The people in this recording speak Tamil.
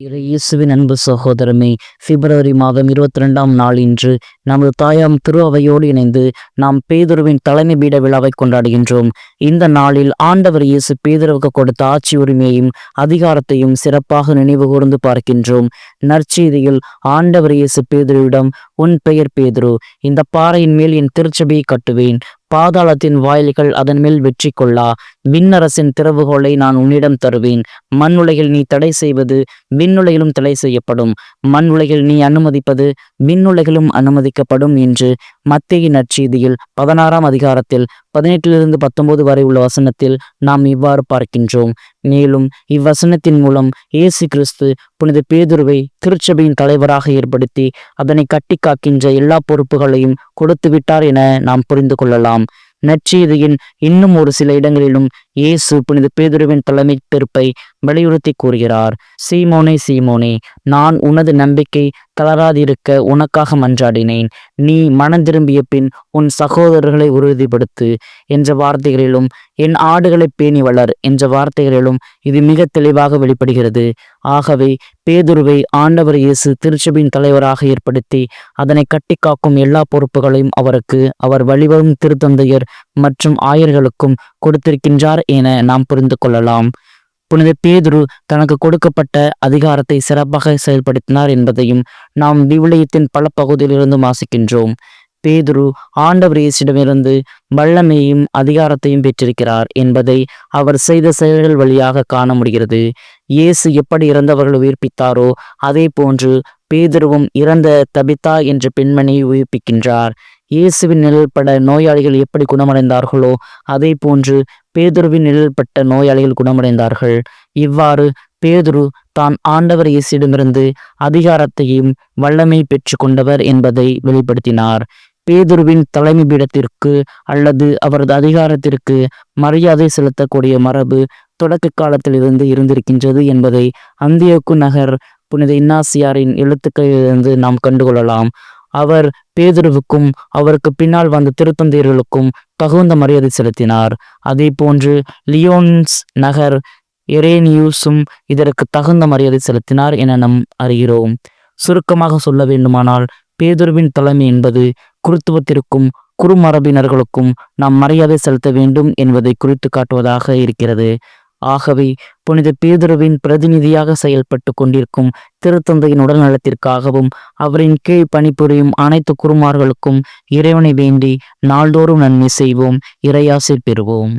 இறை இயேசுவின் அன்பு சகோதரமே பிப்ரவரி மாதம் இருபத்தி ரெண்டாம் நாள் இன்று நமது தாயாம் திருவையோடு இணைந்து நாம் பேதுருவின் தலைமை பீட விழாவை கொண்டாடுகின்றோம். இந்த நாளில் ஆண்டவர் இயேசு பேதுருவுக்கு கொடுத்த ஆட்சி உரிமையையும் அதிகாரத்தையும் சிறப்பாக நினைவு கூர்ந்து பார்க்கின்றோம். நற்செய்தியில் ஆண்டவர் இயேசு பேதுருவிடம் உன் பெயர் பேதுரு இந்த பாறையின் மேல் என் திருச்சபையை கட்டுவேன் பாதாளத்தின் வாயில்கள் அதன் மேல் வெற்றி கொள்ளா. விண்ணரசின் திறவுகோலை நான் உன்னிடம் தருவேன். மண் உலகில் நீ தடை செய்வது விண்ணுலகிலும் தடை செய்யப்படும். மண் உலகில் நீ அனுமதிப்பது விண்ணுலகிலும் அனுமதிக்கப்படும் என்று மத்திய நற்செய்தியில் பதினாறாம் அதிகாரத்தில் பதினெட்டிலிருந்து பத்தொன்பது வரை உள்ள வசனத்தில் நாம் இவ்வாறு பார்க்கின்றோம். மேலும் இவ்வசனத்தின் மூலம் இயேசு கிறிஸ்து புனித பேதுருவை திருச்சபையின் தலைவராக ஏற்படுத்தி அதனை கட்டி காக்கின்ற எல்லா பொறுப்புகளையும் கொடுத்து விட்டார் என நாம் புரிந்து கொள்ளலாம். நற்செய்தியின் இன்னும் ஒரு சில இடங்களிலும் இயேசு புனித பேதுருவின் தலைமை பெருப்பை வலியுறுத்தி கூறுகிறார் சீமோனே சீமோனே நான் உனது நம்பிக்கை தளராதிருக்க உனக்காக மன்றாடினேன். நீ மனம் திரும்பிய பின் உன் சகோதரர்களை உறுதிப்படுத்து என்ற வார்த்தைகளிலும் என் ஆடுகளை பேணி வளர் என்ற வார்த்தைகளிலும் இது மிக தெளிவாக வெளிப்படுகிறது. ஆகவே பேதுருவை ஆண்டவர் இயேசு திருச்சபின் தலைவராக ஏற்படுத்தி அதனை கட்டிக்காக்கும் எல்லா பொறுப்புகளையும் அவருக்கு அவர் வழிவரும் திருத்தந்தையர் மற்றும் ஆயர்களுக்கும் கொடுத்திருக்கின்றார் என நாம் புரிந்து கொள்ளலாம். புனித பேதுரு தனக்கு கொடுக்கப்பட்ட அதிகாரத்தை சிறப்பாக செயல்படுத்தினார் என்பதையும் நாம் விவிலியத்தின் பல பகுதியிலிருந்து வாசிக்கின்றோம். பேதுரு ஆண்டவர் இயேசிடமிருந்து வல்லமையும் அதிகாரத்தையும் பெற்றிருக்கிறார் என்பதை அவர் செய்த செயல்கள் வழியாக காண முடிகிறது. இயேசு எப்படி இறந்தவர்களை உயிர்ப்பித்தாரோ அதே போன்று பேதுருவும் இறந்த தபிதா என்ற பெண்மணியை உயிர்ப்பிக்கின்றார். இயேசுவின் நிழல்பட நோயாளிகள் எப்படி குணமடைந்தார்களோ அதே போன்று பேதுருவின் நிழல்பட்ட நோயாளிகள் குணமடைந்தார்கள். இவ்வாறு பேதுரு தான் ஆண்டவர் இயேசிடமிருந்து அதிகாரத்தையும் வல்லமை பெற்று கொண்டவர் என்பதை வெளிப்படுத்தினார். பேதுருவின் தலைமை பீடத்திற்கு அல்லது அவரது அதிகாரத்திற்கு மரியாதை செலுத்தக்கூடிய மரபு தொடக்க காலத்தில் இருந்து இருந்திருக்கின்றது என்பதை அந்தியோக்கு நகர் புனித இன்னாசியாரின் எழுத்துக்களிலிருந்து நாம் கண்டுகொள்ளலாம். அவர் பேதுருவுக்கும் அவருக்கு பின்னால் வந்த திருத்தந்தையர்களுக்கும் தகுந்த மரியாதை செலுத்தினார். அதே போன்று லியோன்ஸ் நகர் எரேனியூஸும் இதற்கு தகுந்த மரியாதை செலுத்தினார் என நம் அறிகிறோம். சுருக்கமாக சொல்ல வேண்டுமானால் பேதுருவின் தலைமை என்பது குருத்துவத்திற்கும் குறுமரபினர்களுக்கும் நாம் மரியாதை செலுத்த வேண்டும் என்பதை குறித்து காட்டுவதாக இருக்கிறது. ஆகவே புனித பேதுருவின் பிரதிநிதியாக செயல்பட்டு கொண்டிருக்கும் திருத்தந்தையின் உடல்நலத்திற்காகவும் அவரின் கீழ் பணிபுரியும் அனைத்து குருமார்களுக்கும் இறைவனை வேண்டி நாள்தோறும் நன்மை செய்வோம் இறையாசை பெறுவோம்.